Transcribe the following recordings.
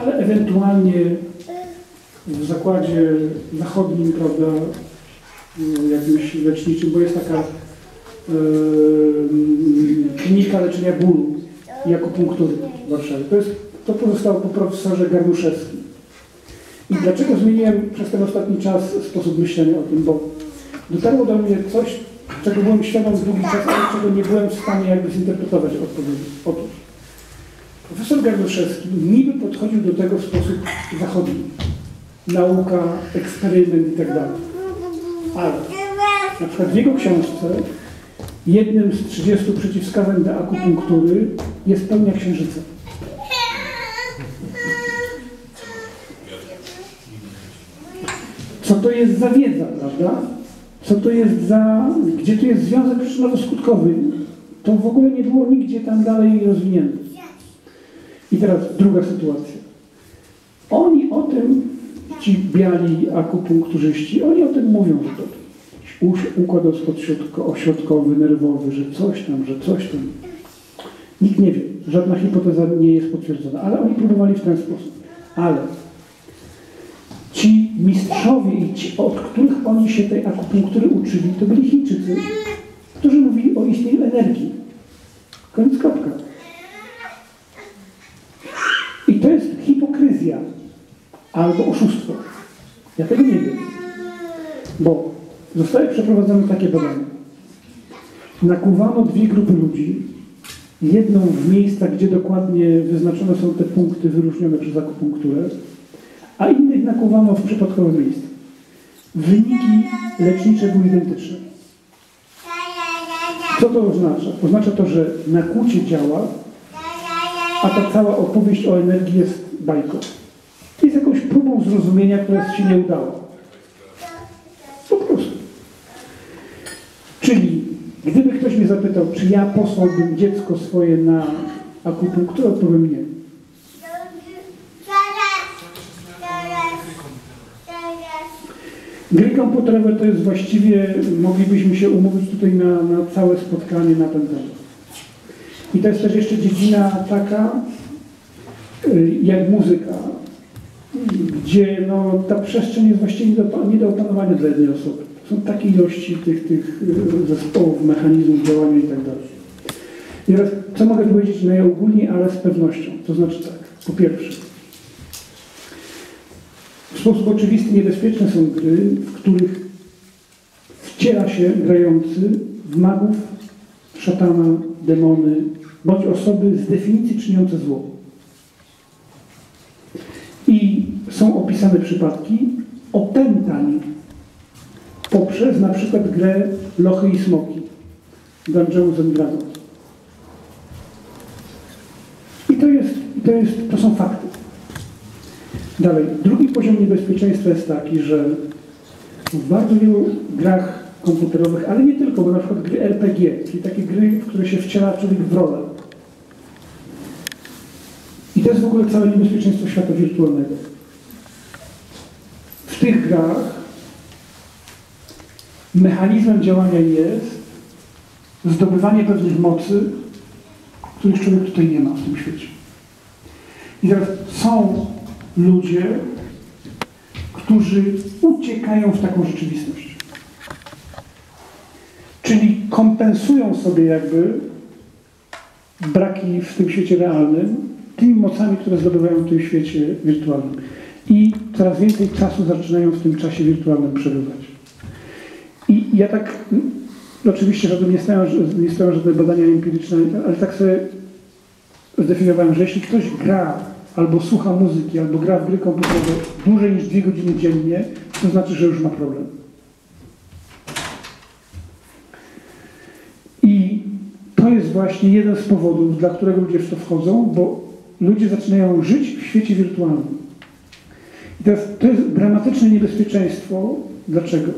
ale ewentualnie w zakładzie zachodnim, prawda, y, jakimś leczniczym, bo jest taka klinika leczenia bólu i akupunktury w Warszawie. To, jest, to pozostało po profesorze Garnuszewskim. I dlaczego zmieniłem przez ten ostatni czas sposób myślenia o tym? Bo dotarło do mnie coś, czego byłem świadom długi czas, ale czego nie byłem w stanie jakby zinterpretować odpowiednio. Otóż profesor Garnuszewski niby podchodził do tego w sposób zachodni. Nauka, eksperyment i tak. Ale na przykład w jego książce jednym z 30 przeciwwskazań do akupunktury jest pełnia księżyca. Co to jest za wiedza, prawda? Co to jest za... Gdzie tu jest związek przyczynowo-skutkowy? To w ogóle nie było nigdzie tam dalej rozwinięte. I teraz druga sytuacja. Oni o tym, ci biali akupunkturzyści, oni o tym mówią, że to układ ośrodkowy, nerwowy, że coś tam, że coś tam. Nikt nie wie. Żadna hipoteza nie jest potwierdzona, ale oni próbowali w ten sposób. Ale ci mistrzowie i ci, od których oni się tej akupunktury uczyli, to byli Chińczycy, którzy mówili o istnieniu energii. Koniec kropka. I to jest hipokryzja albo oszustwo. Ja tego nie wiem. Bo zostały przeprowadzone takie badania. Nakłuwano dwie grupy ludzi. Jedną w miejscach, gdzie dokładnie wyznaczone są te punkty wyróżnione przez akupunkturę, a innych nakłuwano w przypadkowe miejsca. Wyniki lecznicze były identyczne. Co to oznacza? Oznacza to, że nakłucie działa, a ta cała opowieść o energii jest bajką. Jest jakąś próbą zrozumienia, która się nie udała. Po prostu. Czyli, gdyby ktoś mnie zapytał, czy ja posłałbym dziecko swoje na akupunkturę, odpowiem nie. Gry komputerowe to jest właściwie, moglibyśmy się umówić tutaj na, na całe spotkanie na ten temat. I to jest też jeszcze dziedzina taka, y, jak muzyka, gdzie no, ta przestrzeń jest właściwie nie do, nie do opanowania dla jednej osoby. Są takie ilości tych, tych y, zespołów, mechanizmów działania i tak dalej. I teraz, co mogę powiedzieć najogólniej, ale z pewnością. To znaczy tak, po pierwsze, w sposób oczywisty niebezpieczne są gry, w których wciela się grający w magów, szatana, demony, bądź osoby z definicji czyniące zło. I są opisane przypadki opętań poprzez na przykład grę Lochy i Smoki, and Dragons. I to, jest, to, jest, to są fakty. Dalej, drugi poziom niebezpieczeństwa jest taki, że w bardzo wielu grach komputerowych, ale nie tylko, bo na przykład gry RPG, czyli takie gry, w które się wciela człowiek w rolę. I to jest w ogóle całe niebezpieczeństwo świata wirtualnego. W tych grach mechanizmem działania jest zdobywanie pewnych mocy, których człowiek tutaj nie ma w tym świecie. I teraz są ludzie, którzy uciekają w taką rzeczywistość. Czyli kompensują sobie jakby braki w tym świecie realnym tymi mocami, które zdobywają w tym świecie wirtualnym. I coraz więcej czasu zaczynają w tym czasie wirtualnym przebywać. I ja tak, oczywiście żadne nie stają, nie żadne badania empiryczne, ale tak sobie zdefiniowałem, że jeśli ktoś gra albo słucha muzyki, albo gra w gry komputerowe dłużej niż dwie godziny dziennie, to znaczy, że już ma problem. I to jest właśnie jeden z powodów, dla którego ludzie w to wchodzą, bo ludzie zaczynają żyć w świecie wirtualnym. I teraz to jest dramatyczne niebezpieczeństwo. Dlaczego?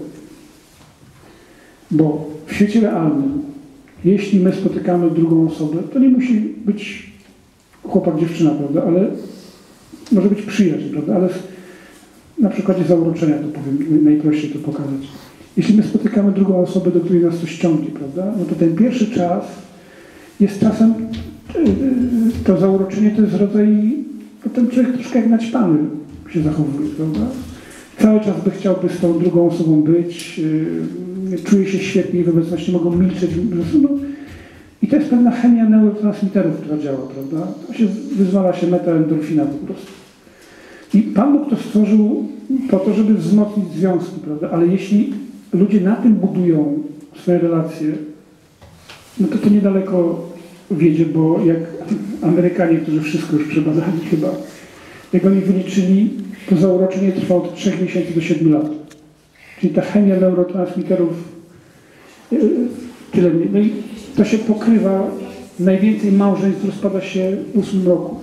Bo w świecie realnym, jeśli my spotykamy drugą osobę, to nie musi być chłopak, dziewczyna, prawda, ale może być przyjaźń, prawda, ale na przykładzie zauroczenia to powiem, najprościej to pokazać. Jeśli my spotykamy drugą osobę, do której nas coś ciągnie, prawda, no to ten pierwszy czas jest czasem, to zauroczenie to jest rodzaj potem człowiek troszkę jak naćpany się zachowuje, prawda? Cały czas by chciałby z tą drugą osobą być, yy, czuje się świetnie w obecności, mogą milczeć. No, I to jest pewna chemia neurotransmiterów, która działa, prawda? To się wyzwala się metaendorfina po prostu. I Pan Bóg to stworzył po to, żeby wzmocnić związki, prawda? Ale jeśli ludzie na tym budują swoje relacje, no to to niedaleko wiedzie, bo jak Amerykanie, którzy wszystko już przebadali chyba, jak oni wyliczyli, to zauroczenie trwa od 3 miesięcy do 7 lat. Czyli ta chemia neurotransmiterów yy, tyle. No i to się pokrywa, najwięcej małżeństw rozpada się w 8 roku.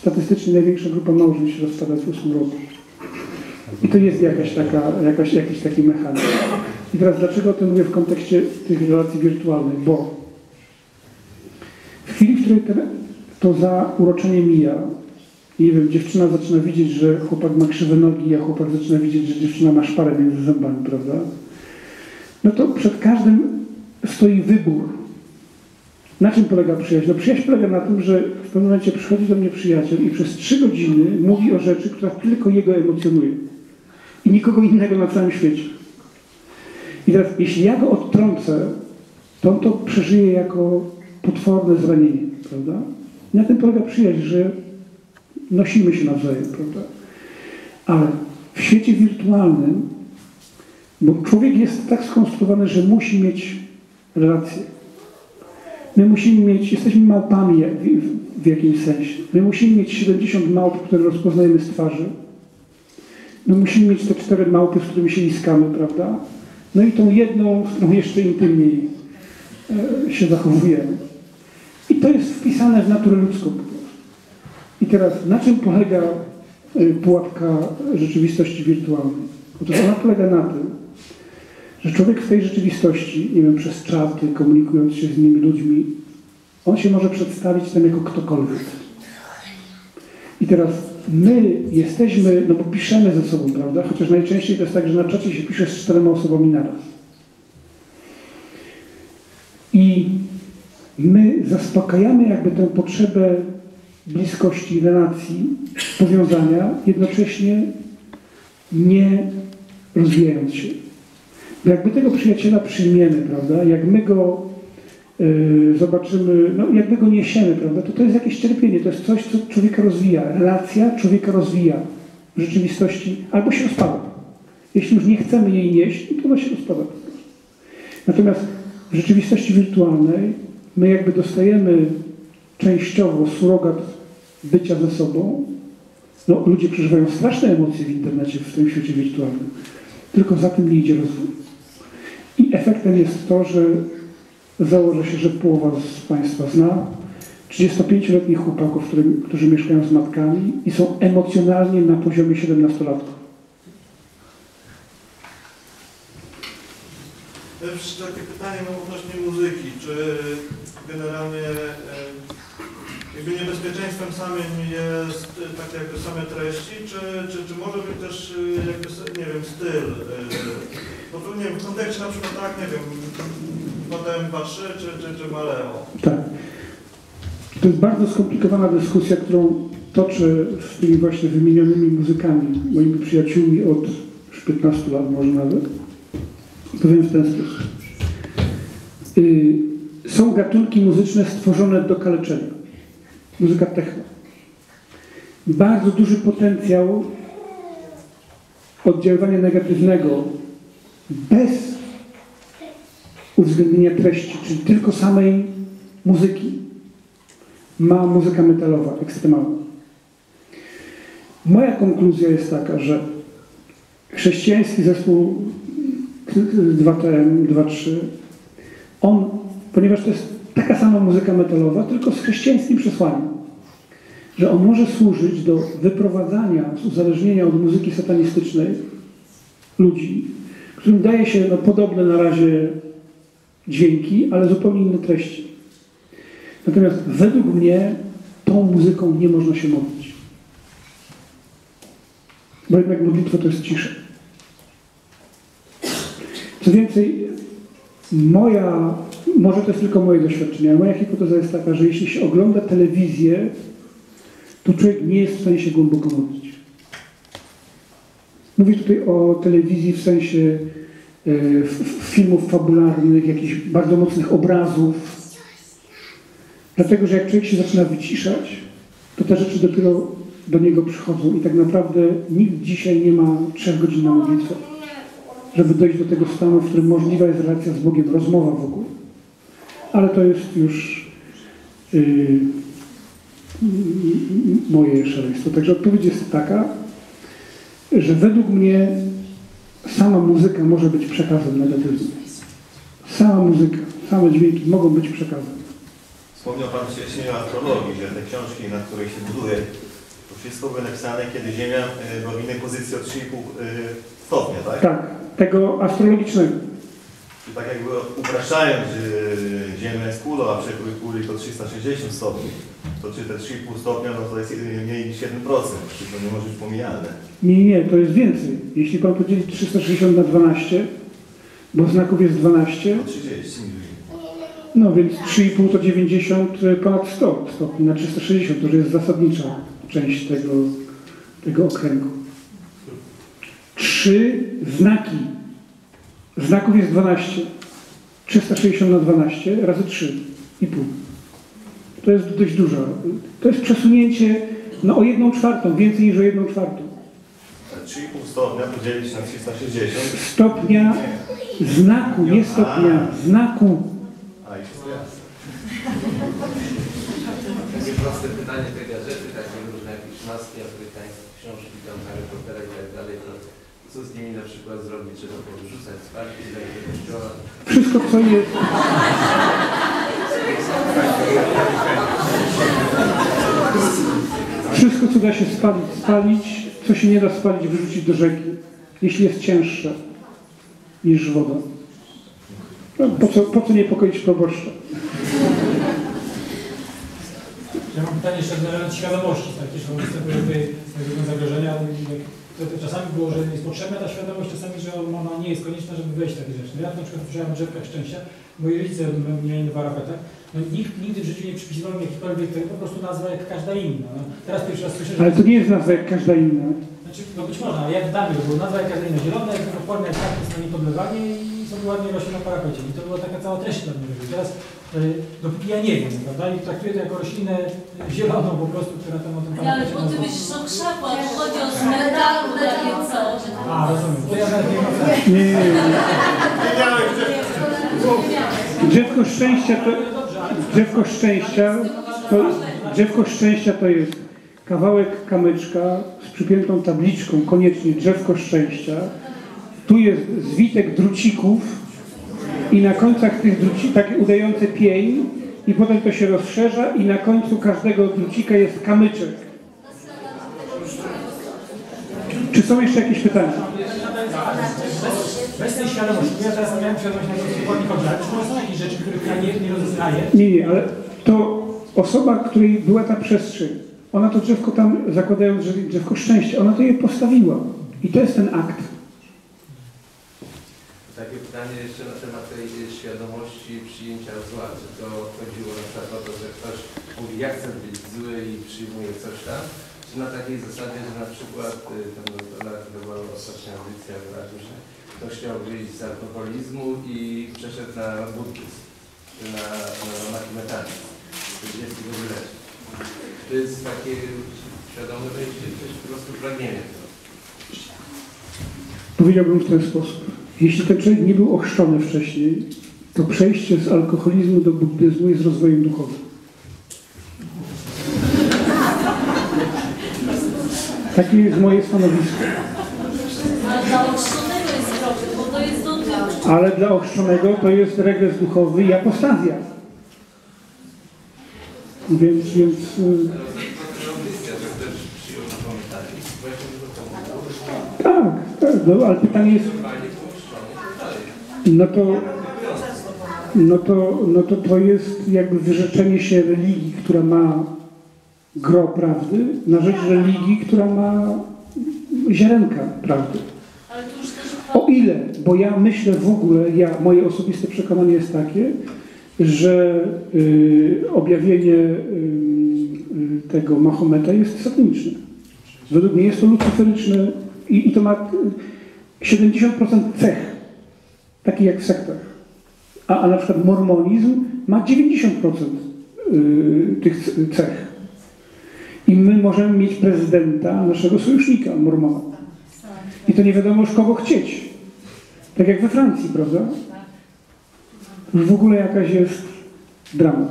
Statystycznie największa grupa małżeństw się rozpada w 8 roku. I to jest jakaś taka, jakaś, jakiś taki mechanizm. I teraz dlaczego o tym mówię w kontekście tych relacji wirtualnych? Bo w chwili, w której to zauroczenie mija, nie wiem, dziewczyna zaczyna widzieć, że chłopak ma krzywe nogi, a chłopak zaczyna widzieć, że dziewczyna ma szparę między zębami, prawda? No to przed każdym stoi wybór. Na czym polega przyjaźń? No przyjaźń polega na tym, że w pewnym momencie przychodzi do mnie przyjaciel i przez trzy godziny mówi o rzeczy, która tylko jego emocjonuje. I nikogo innego na całym świecie. I teraz, jeśli ja go odtrącę, to on to przeżyje jako potworne zranienie, prawda? I na tym polega przyjaźń, że nosimy się nawzajem, prawda? Ale w świecie wirtualnym, bo człowiek jest tak skonstruowany, że musi mieć relacje. My musimy mieć, jesteśmy małpami w, w jakimś sensie. My musimy mieć 70 małp, które rozpoznajemy z twarzy. My musimy mieć te cztery małpy, z którymi się liskamy, prawda? No i tą jedną, z którą jeszcze intymniej e, się zachowujemy. I to jest wpisane w naturę ludzką. I teraz, na czym polega e, pułapka rzeczywistości wirtualnej? Otóż ona polega na tym, że człowiek w tej rzeczywistości, nie wiem, przez czaty, komunikując się z innymi ludźmi, on się może przedstawić tam jako ktokolwiek. I teraz my jesteśmy, no bo piszemy ze sobą, prawda? Chociaż najczęściej to jest tak, że na czacie się pisze z czterema osobami naraz. I my zaspokajamy jakby tę potrzebę bliskości, relacji, powiązania, jednocześnie nie rozwijając się. Bo jakby tego przyjaciela przyjmiemy, prawda, jak my go yy, zobaczymy, no jakby go niesiemy, prawda, to to jest jakieś cierpienie, to jest coś, co człowieka rozwija. Relacja człowieka rozwija w rzeczywistości albo się rozpada. Jeśli już nie chcemy jej nieść, to ona się rozpada. Natomiast w rzeczywistości wirtualnej my jakby dostajemy częściowo surogat bycia ze sobą. No, ludzie przeżywają straszne emocje w internecie, w tym świecie wirtualnym. Tylko za tym nie idzie rozwój. I efektem jest to, że założę się, że połowa z Państwa zna 35-letnich chłopaków, który, którzy mieszkają z matkami i są emocjonalnie na poziomie 17-latków. Takie pytanie mam odnośnie muzyki. Czy generalnie jakby niebezpieczeństwem samym jest tak jakby same treści, czy, czy, czy może być też jakby, nie wiem, styl? Bo tu, nie wiem, w kontekście na przykład tak, nie wiem, potem 2-3 czy, czy, czy Maleo. Tak. To jest bardzo skomplikowana dyskusja, którą toczę z tymi właśnie wymienionymi muzykami, moimi przyjaciółmi od już 15 lat może nawet. Powiem w ten sposób. Są gatunki muzyczne stworzone do kaleczenia muzyka techno. Bardzo duży potencjał oddziaływania negatywnego bez uwzględnienia treści, czyli tylko samej muzyki, ma muzyka metalowa, ekstremalna. Moja konkluzja jest taka, że chrześcijański zespół 2TM, 2.3, on, ponieważ to jest taka sama muzyka metalowa, tylko z chrześcijańskim przesłaniem. Że on może służyć do wyprowadzania z uzależnienia od muzyki satanistycznej ludzi, którym daje się no, podobne na razie dźwięki, ale zupełnie inne treści. Natomiast według mnie tą muzyką nie można się modlić. Bo jednak modlitwa to jest cisza. Co więcej, moja może to jest tylko moje doświadczenie, ale moja hipoteza jest taka, że jeśli się ogląda telewizję, to człowiek nie jest w stanie się głęboko modlić. Mówię tutaj o telewizji w sensie e, filmów fabularnych, jakichś bardzo mocnych obrazów. Dlatego, że jak człowiek się zaczyna wyciszać, to te rzeczy dopiero do niego przychodzą i tak naprawdę nikt dzisiaj nie ma trzech godzin na modlitwę, żeby dojść do tego stanu, w którym możliwa jest relacja z Bogiem, rozmowa w ogóle. Ale to jest już yy, m- moje szaleństwo. Także odpowiedź jest taka, że według mnie sama muzyka może być przekazem negatywnym. Sama muzyka, same dźwięki mogą być przekazem. Wspomniał Pan wcześniej o astrologii, że te książki, na której się buduje, to wszystko było napisane, kiedy Ziemia y, była w innej pozycji o 3,5 y, stopnia, tak? Tak, tego astrologicznego. Czyli tak jakby upraszczając, że Ziemia jest kulą, a przekrój kuli to 360 stopni, to czy te 3,5 stopnia, no to jest y, mniej niż 1%, czyli to nie może być pomijalne. Nie, nie, to jest więcej. Jeśli Pan podzieli 360 na 12, bo znaków jest 12, To 30 mniej. no więc 3,5 to 90 y, ponad 100 stopni na 360, to już jest zasadnicza część tego, tego okręgu. Trzy znaki. Znaków jest 12. 360 na 12 razy 3,5. To jest dość dużo. To jest przesunięcie no, o jedną czwartą, więcej niż o jedną czwartą. A 3,5 stopnia podzielić na 360, Stopnia znaku, nie stopnia, znaku. a i wszystko jasne. Takie proste pytanie, te gazety, takie różne jakieś maski afrykańskie, książki tam Harry Pottera i tak dalej, co z nimi na przykład zrobić? Trzeba parki, dać do kościoła. Wszystko, co jest. Wszystko, co da się spalić, spalić, co się nie da spalić, wyrzucić do rzeki, jeśli jest cięższe niż woda. No, po, co, po co niepokoić proboszcza? Ja mam pytanie jeszcze na temat świadomości, tak, jeśli występuje tutaj zagrożenia. To, to czasami było, że jest potrzebna ta świadomość, czasami, że ona nie jest konieczna, żeby wejść w takie rzeczy. No ja na przykład słyszałem o drzewkach szczęścia, moi rodzice mieli dwa rapetach, no nikt nigdy w życiu nie przypisywał mi jakikolwiek tego, po prostu nazwa jak każda inna. No, teraz pierwszy raz słyszę, że... Ale to nie jest nazwa jak każda inna. Znaczy, no być może, ale jak w Danii, bo nazwa jak każda inna, zielona, jak odporna, jak tak, jest na niepodlewanie i sobie ładnie rośnie na parapecie. I to była taka cała treść dla mnie. Teraz, dopóki ja nie wiem, prawda, i traktuję to jako roślinę zieloną po prostu, która tam o tym Ja, ale bo ty myślisz o krzakach, bo chodzi o metalu takie coś. A, rozumiem. To ja nawet nie mam. Nie, nie, nie. Drzewko szczęścia to, drzewko szczęścia to, drzewko szczęścia to jest kawałek kamyczka z przypiętą tabliczką, koniecznie drzewko szczęścia. Tu jest zwitek drucików i na końcach tych drucików taki udający pień i potem to się rozszerza i na końcu każdego drucika jest kamyczek. Czy są jeszcze jakieś pytania? bez tej świadomości, ja teraz miałem świadomość na ale czy może są jakieś rzeczy, których ja nie, nie rozeznaję? Nie, nie, ale to osoba, której była ta przestrzeń, ona to drzewko tam, zakładając, że drzewko szczęścia, ona to je postawiła. I to jest ten akt. Pytanie jeszcze na temat tej świadomości przyjęcia zła. Czy to chodziło na przykład o to, że ktoś mówi, ja chcę być zły i przyjmuje coś tam? Czy na takiej zasadzie, że na przykład y, tam to była ostatnia audycja, wyraził, że ktoś chciał wyjść z alkoholizmu i przeszedł na buddyzm, czy na, na, na metanizm, czy jest go wyleczyć. To jest takie świadome wejście, jest po prostu pragnienie. Powiedziałbym w ten sposób. Jeśli ten człowiek nie był ochrzczony wcześniej, to przejście z alkoholizmu do buddyzmu jest rozwojem duchowym. Takie jest moje stanowisko. Ale dla ochrzczonego to jest dotyk. To jest regres duchowy i apostazja. Więc, więc tego. tak, tak, no, ale pytanie jest, Normalnie puszczony i tak dalej. No to, no to, no to to jest jakby wyrzeczenie się religii, która ma gro prawdy, na rzecz religii, która ma ziarenka prawdy. O ile, bo ja myślę w ogóle, ja, moje osobiste przekonanie jest takie, że y, objawienie y, y, tego Mahometa jest sataniczny. Według mnie jest to lucyferyczne i, i to ma y, 70% cech, takich jak w sektach. A, a na przykład mormonizm ma 90% y, tych cech. I my możemy mieć prezydenta, naszego sojusznika, mormona. I to nie wiadomo już kogo chcieć. Tak jak we Francji, prawda? Już w ogóle jakaś jest dramat.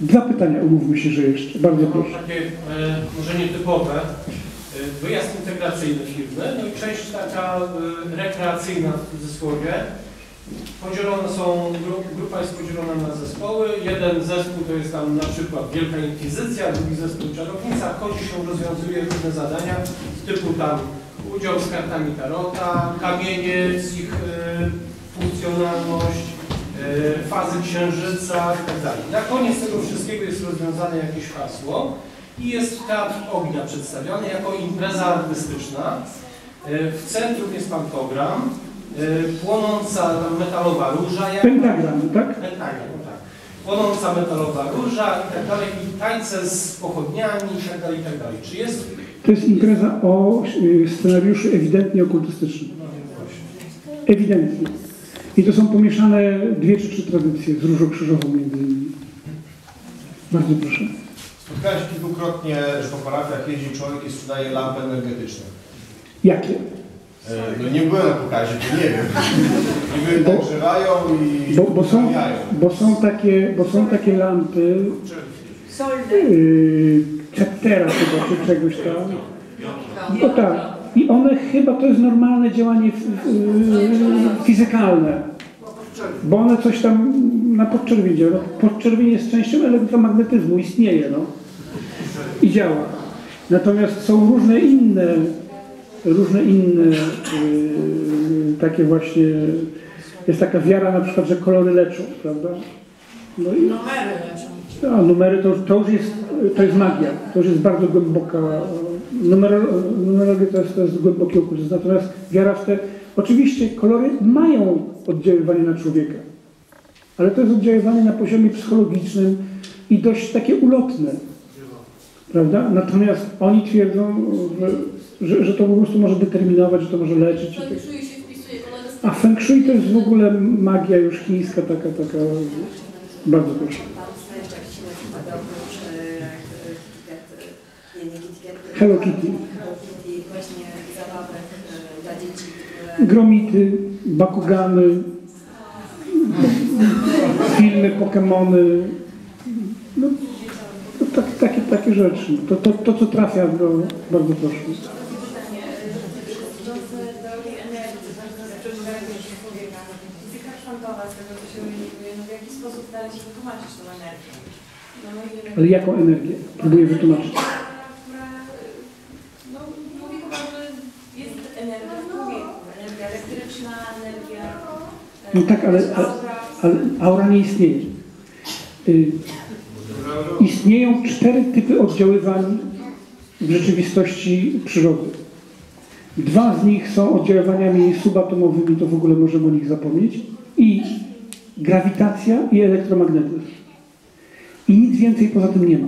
Dwa pytania, umówmy się, że jeszcze. Bardzo Ja mam proszę. takie, e, może nietypowe, e, wyjazd integracyjny firmy, no i część taka e, rekreacyjna w cudzysłowie. Podzielone są, gru- grupa jest podzielona na zespoły. Jeden zespół to jest tam na przykład Wielka Inkwizycja, drugi zespół Czarownica. Końcu się rozwiązuje różne zadania typu tam udział z kartami Tarota, kamienie, z ich e, funkcjonalność, e, fazy księżyca i tak. Na koniec tego wszystkiego jest rozwiązane jakieś hasło i jest teatr ognia przedstawiony jako impreza artystyczna. E, W centrum jest pantogram, płonąca tam metalowa róża, jak Pentagram, tak? Pentagram, tak. Płonąca metalowa róża i tak dalej, i tańce z pochodniami i tak dalej, i tak dalej. Czy jest... To jest impreza o y, scenariuszu ewidentnie okultystycznym. No właśnie. Ewidentnie. I to są pomieszane dwie czy trzy tradycje, z różą krzyżową między innymi. Bardzo proszę. Spotkałem się kilkukrotnie, że po parafiach jeździ człowiek i sprzedaje lampy energetyczne. Jakie? E, No nie byłem na pokazie, to nie wiem. Niby Bo- i Bo, bo, są, bo, są takie, bo są takie lampy yy, chaptera chyba, czy czegoś tam. No tak. I one chyba to jest normalne działanie yy, fizykalne. Bo one coś tam na podczerwień działa. No, podczerwień jest częścią elektromagnetyzmu, istnieje, no. I działa. Natomiast są różne inne, różne inne yy, takie właśnie, jest taka wiara na przykład, że kolory leczą, prawda? No i, Numery leczą. a numery to, już- to już jest, to jest magia, to już jest bardzo głęboka, numero, numerologia to jest, to jest głęboki okultyzm, natomiast wiara w te, oczywiście kolory mają oddziaływanie na człowieka, ale to jest oddziaływanie na poziomie psychologicznym i dość takie ulotne, prawda? Natomiast oni twierdzą, że, że, że to po prostu może determinować, że to może leczyć. i tak- Feng shui się wpisuje. A feng shui to jest w ogóle magia już chińska, taka, taka, bardzo proszę. Hello Kitty. Właśnie zabawek dla dzieci, które... Gromity, bakugany, filmy, pokemony, no, tak, takie, takie rzeczy. To, to, to, co trafia do... Bardzo proszę. Pytanie, dotyczące teorii energii, przeżywającej człowieka. Fizyka kwantowa, z tego co się orientuje, no w jaki sposób należy wytłumaczyć tą energię? No, no, i Ale jaką energię? Próbuję wytłumaczyć. no, mówi chyba, że jest energia w człowieku, energia elektryczna, energia... e, No tak, ale, ale, aura. ale aura nie istnieje. Y, istnieją cztery typy oddziaływań w rzeczywistości przyrody. Dwa z nich są oddziaływaniami subatomowymi, to w ogóle możemy o nich zapomnieć. I grawitacja i elektromagnetyzm. I nic więcej poza tym nie ma.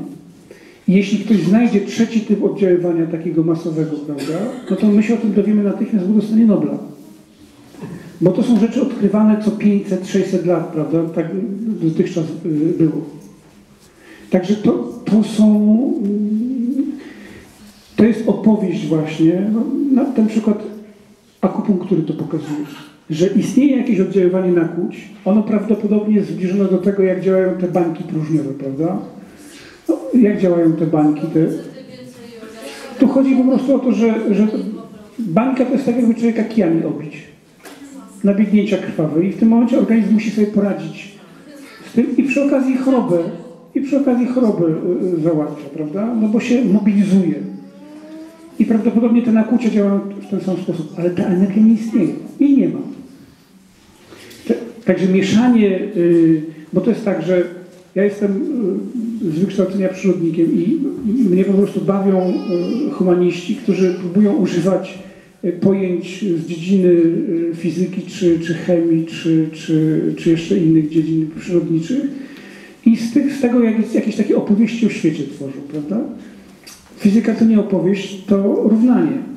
Jeśli ktoś znajdzie trzeci typ oddziaływania takiego masowego, prawda, no to my się o tym dowiemy natychmiast, bo dostanie Nobla. Bo to są rzeczy odkrywane co 500-600 lat, prawda? Tak dotychczas y, było. Także to, to są. mm, To jest opowieść właśnie. No, ten przykład akupunktury to pokazuje. Że istnieje jakieś oddziaływanie na kłuć. Ono prawdopodobnie jest zbliżone do tego, jak działają te bańki próżniowe, prawda? No, jak działają te bańki? Te... Tu chodzi po prostu o to, że, że bańka to jest tak, jakby człowieka kijami obić nabiegnięcia krwawe i w tym momencie organizm musi sobie poradzić z tym i przy okazji chorobę, i przy okazji choroby y, y, załatwia, prawda? No bo się mobilizuje. I prawdopodobnie te nakłucia działają w ten sam sposób, ale ta energia nie istnieje. Jej nie ma. Także mieszanie, y, bo to jest tak, że ja jestem y, z wykształcenia przyrodnikiem i mnie po prostu bawią y, humaniści, którzy próbują używać pojęć z dziedziny fizyki, czy, czy chemii, czy, czy, czy jeszcze innych dziedzin przyrodniczych I z, tych, z tego jakieś, jakieś takie opowieści o świecie tworzą, prawda? Fizyka to nie opowieść, to równanie.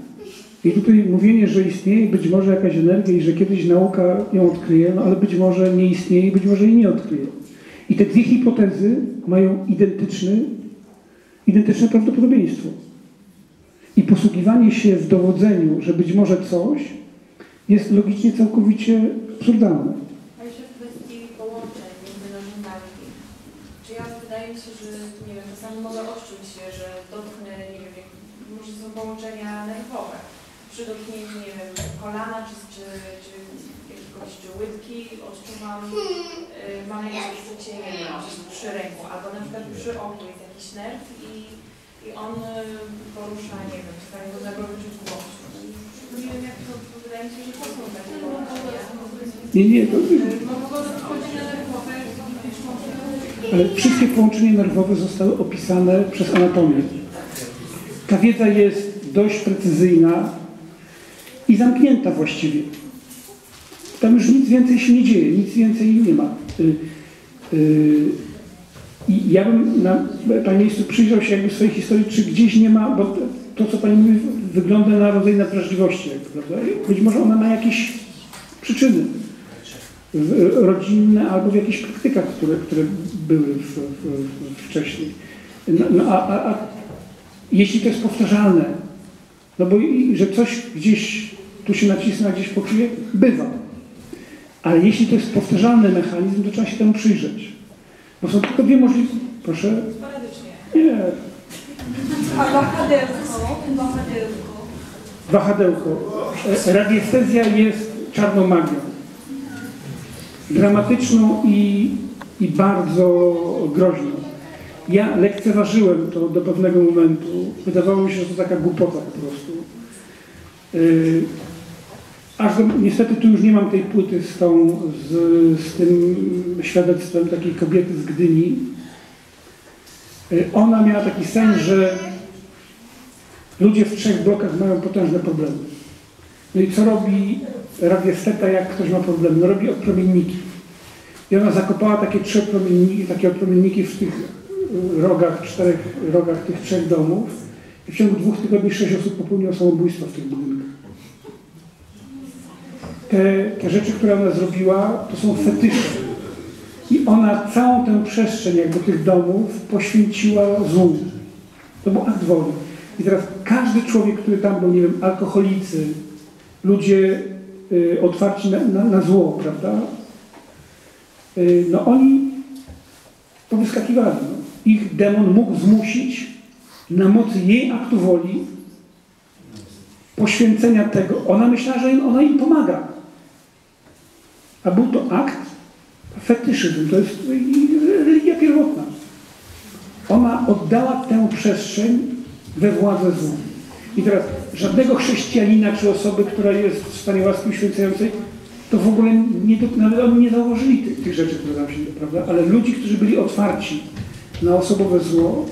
I tutaj mówienie, że istnieje być może jakaś energia i że kiedyś nauka ją odkryje, no ale być może nie istnieje i być może jej nie odkryje. I te dwie hipotezy mają identyczny, identyczne prawdopodobieństwo. I posługiwanie się w dowodzeniu, że być może coś jest logicznie całkowicie absurdalne. A jeszcze w kwestii połączeń między narządami. Czy ja wydaje mi się, że nie wiem, czasami mogę odczuć się, że dotknę, nie wiem, może są połączenia nerwowe. Przy dotknięciu, nie wiem, kolana czy, czy, czy jakiegoś czy łydki odczuwam, y, mam jakieś odczucie, nie wiem, gdzieś przy ręku, albo na przykład przy oku jest jakiś nerw i, i on y, porusza, nie wiem, czasami można go wyczuć głośno. Nie wiem, jak to, wydaje mi się, że to są takie połączenia. Nie, nie, to, ale wszystkie połączenia nerwowe zostały opisane przez anatomię. Ta wiedza jest dość precyzyjna i zamknięta właściwie. Tam już nic więcej się nie dzieje, nic więcej nie ma. Y, y, I ja bym na Pani miejscu przyjrzał się jakby swojej historii, czy gdzieś nie ma, bo to, co Pani mówi, wygląda na rodzaj nadwrażliwości, prawda? Być może ona ma jakieś przyczyny rodzinne albo w jakichś praktykach, które, które były w, w, wcześniej. No, no, a, a, a jeśli to jest powtarzalne, no bo i, że coś gdzieś tu się nacisnę, gdzieś poczuje, bywa. Ale jeśli to jest powtarzalny mechanizm, to trzeba się temu przyjrzeć. Bo są tylko dwie możliwości. Proszę? Nie. A wahadełko? Wahadełko. Wahadełko. E, Radiestezja jest czarną magią. Dramatyczną i, i bardzo groźną. Ja lekceważyłem to do pewnego momentu. Wydawało mi się, że to taka głupota po prostu. Yy, aż niestety tu już nie mam tej płyty z, tą, z, z tym świadectwem takiej kobiety z Gdyni. Yy, ona miała taki sen, że ludzie w trzech blokach mają potężne problemy. No i co robi radiesteta, jak ktoś ma problem? No robi odpromienniki. I ona zakopała takie trzy promienniki, takie odpromienniki w tych rogach, czterech rogach tych trzech domów. I w ciągu dwóch tygodni sześć osób popełniło samobójstwo w tych budynkach. Te, rzeczy, które ona zrobiła, to są fetysze. I ona całą tę przestrzeń jakby tych domów poświęciła złu. To był akt woli. I teraz każdy człowiek, który tam był, nie wiem, alkoholicy, ludzie y, otwarci na, na, na zło, prawda? Y, no oni powyskakiwali. No. Ich demon mógł zmusić na mocy jej aktu woli poświęcenia tego. Ona myślała, że ona im pomaga. A był to akt fetyszyzm. To jest religia pierwotna. Ona oddała tę przestrzeń we władzę złą. I teraz żadnego chrześcijanina czy osoby, która jest w stanie łaski uświęcającej, to w ogóle nie, nawet oni nie założyli tych, tych rzeczy, które tam się, prawda? Ale ludzi, którzy byli otwarci na osobowe zło,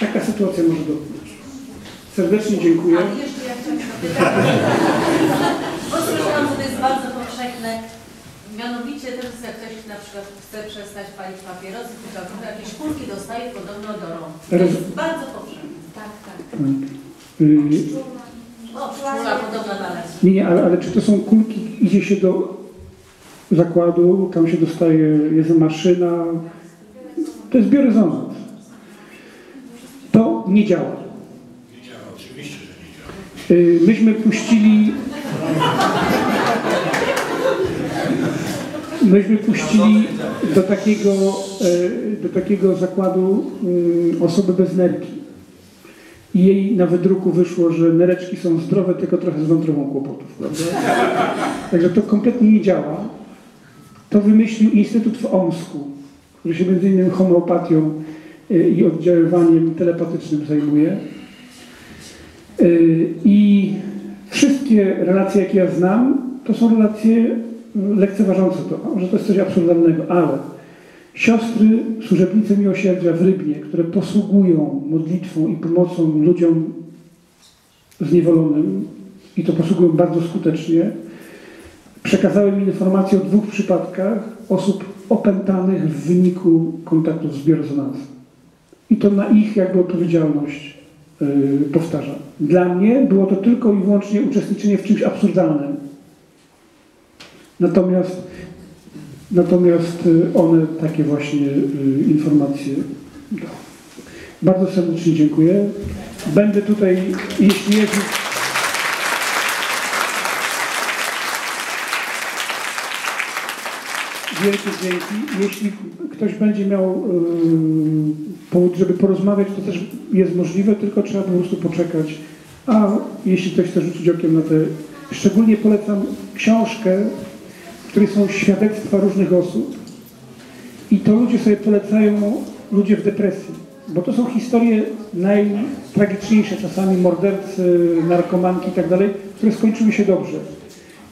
taka sytuacja może dotknąć. Serdecznie dziękuję. Ale jeszcze ja chciałam zapytać, bo że to jest bardzo powszechne. Mianowicie też jak ktoś na przykład chce przestać palić papierosy, to jakieś kulki dostaje podobno do rąk. To jest bardzo powszechne. Tak, tak. O, czula podobna dalej. Nie, nie, ale, ale czy to są kulki, idzie się do zakładu, tam się dostaje, jest maszyna, to jest biorezonans. To nie działa. Nie działa, oczywiście, że nie działa. Y, Myśmy puścili. Myśmy puścili do takiego, e, do takiego zakładu mm, osobę bez nerki. I jej na wydruku wyszło, że nereczki są zdrowe, tylko trochę z wątrobą kłopotów. Prawda? Także to kompletnie nie działa. To wymyślił Instytut w Omsku, który się między innymi homeopatią e, i oddziaływaniem telepatycznym zajmuje. Y, I wszystkie relacje, jakie ja znam, to są relacje lekceważące to, że to jest coś absurdalnego, ale siostry, służebnice miłosierdzia w Rybnie, które posługują modlitwą i pomocą ludziom zniewolonym i to posługują bardzo skutecznie, przekazały mi informacje o dwóch przypadkach osób opętanych w wyniku kontaktów z biorezonansem. I to na ich jakby odpowiedzialność yy, powtarzam. Dla mnie było to tylko i wyłącznie uczestniczenie w czymś absurdalnym. Natomiast, natomiast y, one takie właśnie y, informacje dały. Bardzo serdecznie dziękuję. Będę tutaj, jeśli jest... Wielkie dzięki. Jeśli ktoś będzie miał yy, powód, żeby porozmawiać, to też jest możliwe, tylko trzeba po prostu poczekać. A jeśli ktoś chce rzucić okiem na te... Szczególnie polecam książkę, której są świadectwa różnych osób. I to ludzie sobie polecają, ludzie w depresji. Bo to są historie najtragiczniejsze, czasami mordercy, narkomanki i tak które skończyły się dobrze.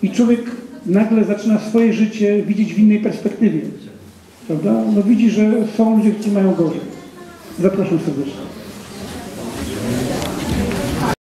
I człowiek nagle zaczyna swoje życie widzieć w innej perspektywie. Prawda? No widzi, że są ludzie, którzy mają gorzej. Zapraszam serdecznie.